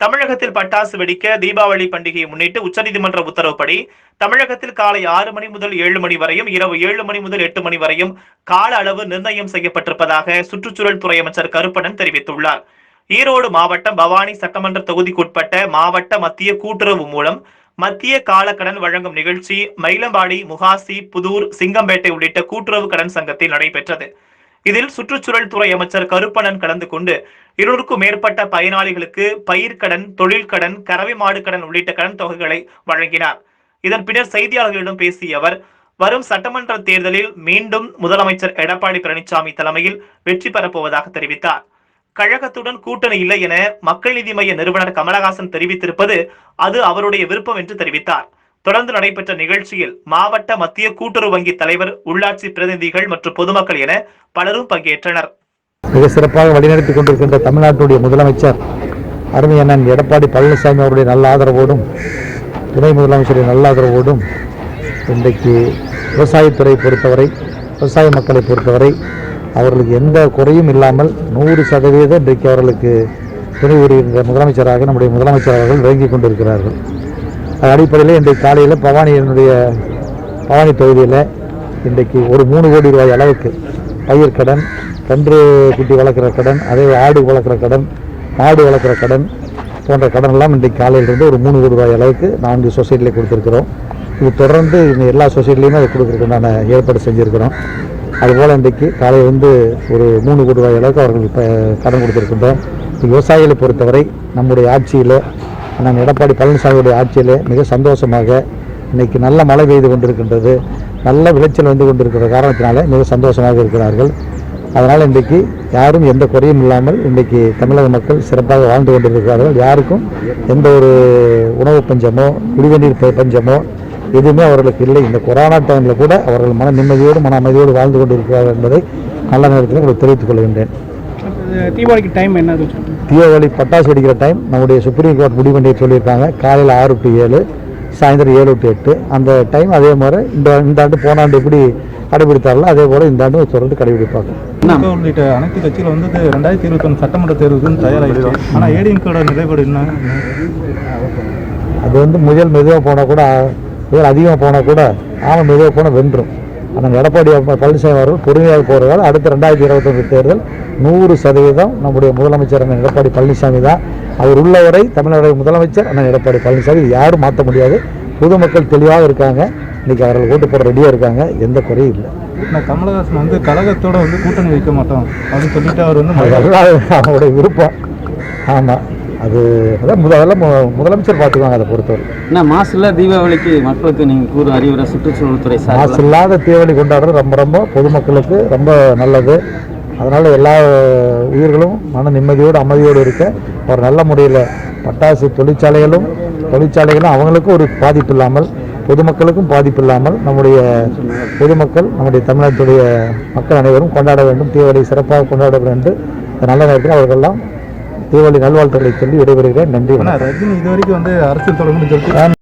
தமிழகத்தில் பட்டாசு வெடிக்க தீபாவளி பண்டிகையை முன்னிட்டு உச்சநீதிமன்ற உத்தரவுப்படி தமிழகத்தில் காலை ஆறு மணி முதல் ஏழு மணி வரையும் இரவு ஏழு மணி முதல் எட்டு மணி வரையும் கால அளவு நிர்ணயம் செய்யப்பட்டிருப்பதாக சுற்றுச்சூழல் துறை அமைச்சர் கருப்பணன் தெரிவித்துள்ளார். ஈரோடு மாவட்டம் பவானி சட்டமன்ற தொகுதிக்குட்பட்ட மாவட்ட மத்திய கூட்டுறவு மூலம் மத்திய காலக்கடன் வழங்கும் நிகழ்ச்சி மயிலம்பாடி முகாசி புதூர் சிங்கம்பேட்டை உள்ளிட்ட கூட்டுறவு கடன் சங்கத்தில் நடைபெற்றது. இதில் சுற்றுச்சூழல் துறை அமைச்சர் கருப்பணன் கலந்து கொண்டு இருநூறுக்கும் மேற்பட்ட பயனாளிகளுக்கு பயிர்க்கடன் தொழில்கடன் கறவை மாடு கடன் உள்ளிட்ட கடன் தொகைகளை வழங்கினார். இதன் பின்னர் செய்தியாளர்களிடம் பேசிய அவர் வரும் சட்டமன்ற தேர்தலில் மீண்டும் முதலமைச்சர் எடப்பாடி பழனிசாமி தலைமையில் வெற்றி பெறப்போவதாக தெரிவித்தார். கழகத்துடன் கூட்டணி இல்லை என மக்கள் நீதி மைய நிறுவனர் கமலஹாசன் தெரிவித்திருப்பது அது அவருடைய விருப்பம் என்று தெரிவித்தார். தொடர்ந்து நடைபெற்ற நிகழ்ச்சியில் மாவட்ட மத்திய கூட்டுறவு வங்கி தலைவர் உள்ளாட்சி பிரதிநிதிகள் மற்றும் பொதுமக்கள் என பலரும் பங்கேற்றனர். மிக சிறப்பாக வழிநடத்தி கொண்டிருக்கின்ற தமிழ்நாட்டுடைய முதலமைச்சர் அருமை அண்ணன் எடப்பாடி பழனிசாமி அவருடைய நல்ல ஆதரவோடும் துணை முதலமைச்சருடைய நல்ல ஆதரவோடும் இன்றைக்கு விவசாயத்துறை பொறுத்தவரை விவசாய மக்களை பொறுத்தவரை அவர்களுக்கு எந்த குறையும் இல்லாமல் நூறு சதவீதம் இன்றைக்கு அவர்களுக்கு துணை புரிகின்ற முதலமைச்சராக நம்முடைய முதலமைச்சர் அவர்கள் விளங்கிக் கொண்டிருக்கிறார்கள். அடிப்படையில் இன்றைக்கு காலையில் பவானியினுடைய பவானி தொகுதியில் இன்றைக்கு ஒரு மூணு கோடி ரூபாய் அளவுக்கு பயிர் கடன் கன்று குட்டி வளர்க்குற கடன் அதே ஆடு வளர்க்குற கடன் மாடு வளர்க்குற கடன் போன்ற கடன் எல்லாம் இன்றைக்கு காலையிலிருந்து ஒரு மூணு கோடி ரூபாய் அளவுக்கு நான்கு சொசைட்டியில் கொடுத்துருக்குறோம். இது தொடர்ந்து இன்னும் எல்லா சொசைட்டிலையுமே அதை கொடுக்குறதுக்கான ஏற்பாடு செஞ்சுருக்கிறோம். அதுபோல் இன்றைக்கு காலையில் வந்து ஒரு மூணு கோடி ரூபாய் அளவுக்கு அவர்கள் இப்போ கடன் கொடுத்துருக்கின்றோம். விவசாயிகளை பொறுத்தவரை நம்முடைய ஆட்சியில் நான் எடப்பாடி பழனிசாமியுடைய ஆட்சியிலே மிக சந்தோஷமாக இன்றைக்கி நல்ல மழை பெய்து கொண்டிருக்கின்றது. நல்ல விளைச்சல் வந்து கொண்டிருக்கிற காரணத்தினால மிக சந்தோஷமாக இருக்கிறார்கள். அதனால் இன்றைக்கு யாரும் எந்த குறையும் இல்லாமல் இன்றைக்கு தமிழக மக்கள் சிறப்பாக வாழ்ந்து கொண்டிருக்கிறார்கள். யாருக்கும் எந்த ஒரு உணவு பஞ்சமோ குடிநீர் பஞ்சமோ எதுவுமே அவர்களுக்கு இல்லை. இந்த கொரோனா டைமில் கூட அவர்கள் மன நிம்மதியோடு மன அமைதியோடு வாழ்ந்து கொண்டிருக்கிறார்கள் என்பதை நல்ல நேரத்தில் உங்களுக்கு தெரிவித்துக் கொள்கின்றேன். தீபாவளிக்கு டைம் என்ன. தீபாவளி பட்டாசு வெடிக்கிற டைம் நம்முடைய சுப்ரீம் கோர்ட் முடிவு பண்ணி சொல்லியிருக்காங்க. காலையில் ஆறு டு ஏழு சாயந்தரம் ஏழு டு எட்டு. அந்த டைம் அதே மாதிரி இந்த இந்த ஆண்டு போன ஆண்டு எப்படி கடைபிடித்தார்களோ அதே போல் இந்த ஆண்டு தொடர்ந்து கடைபிடிப்பாங்க உள்ளிட்ட அனைத்து கட்சிகள் வந்து ரெண்டாயிரத்தி இருபத்தொன்று சட்டமன்ற தேர்வுக்கு தயாராகிடுச்சு. ஆனால் ஏடிஎம்கோட நிலைப்பாடு என்ன? அது வந்து முதல் மெதுவாக போனால் கூட முதல் அதிகமாக போனால் கூட ஆமாம் மெதுவாக போனால் வென்றும். ஆனால் எடப்பாடி பழனிசாமி அவர்கள் பொறுமையாக போகிறதால் அடுத்த ரெண்டாயிரத்தி இருபத்தொன்று தேர்தல் நூறு சதவீதம் நம்முடைய முதலமைச்சர் அண்ணன் எடப்பாடி பழனிசாமி தான். அவர் உள்ளவரை தமிழ்நாடு முதலமைச்சர் அண்ணன் எடப்பாடி பழனிசாமி யாரும் மாற்ற முடியாது. பொதுமக்கள் தெளிவாக இருக்காங்க. இன்னைக்கு அவர்கள் ஓட்டு போட ரெடியாக இருக்காங்க. எந்த குறையும் இல்லை. நான் கமலஹாசன் வந்து கழகத்தோட வந்து கூட்டணி வைக்க மாட்டோம். அப்படின்னு சொல்லிட்டு அவர் வந்து அவருடைய விருப்பம். ஆமாம் அது அதான் முத- அதெல்லாம் மு- முதலமைச்சர் பார்த்துக்குவாங்க அதை பொறுத்தவரை. என்ன மாசில் தீபாவளிக்கு மக்களுக்கு நீங்கள் கூறும் அறிவுரை சுற்றுச்சூழல் துறை சார் மாசு இல்லாத தீபாவளி கொண்டாடுறது ரொம்ப ரொம்ப பொதுமக்களுக்கு ரொம்ப நல்லது. அதனால் எல்லா உயிர்களும் மன நிம்மதியோடு அமைதியோடு இருக்க ஒரு நல்ல முறையில் பட்டாசு தொழிற்சாலைகளும் தொழிற்சாலைகளும் அவங்களுக்கும் ஒரு பாதிப்பு இல்லாமல் பொதுமக்களுக்கும் பாதிப்பு இல்லாமல் நம்முடைய பொதுமக்கள் நம்முடைய தமிழ்நாட்டுடைய மக்கள் அனைவரும் கொண்டாட வேண்டும் தீபாவளி சிறப்பாக கொண்டாட வேண்டும். நல்ல நேரத்தில் அவர்களெல்லாம் தீபாவளி நல்வாழ்த்துக்களை சொல்லி விடைபெறுகிறேன். நன்றி ரஜினி இது வரைக்கும் வந்து அரசியல் தொடங்கணும்னு சொல்லிட்டு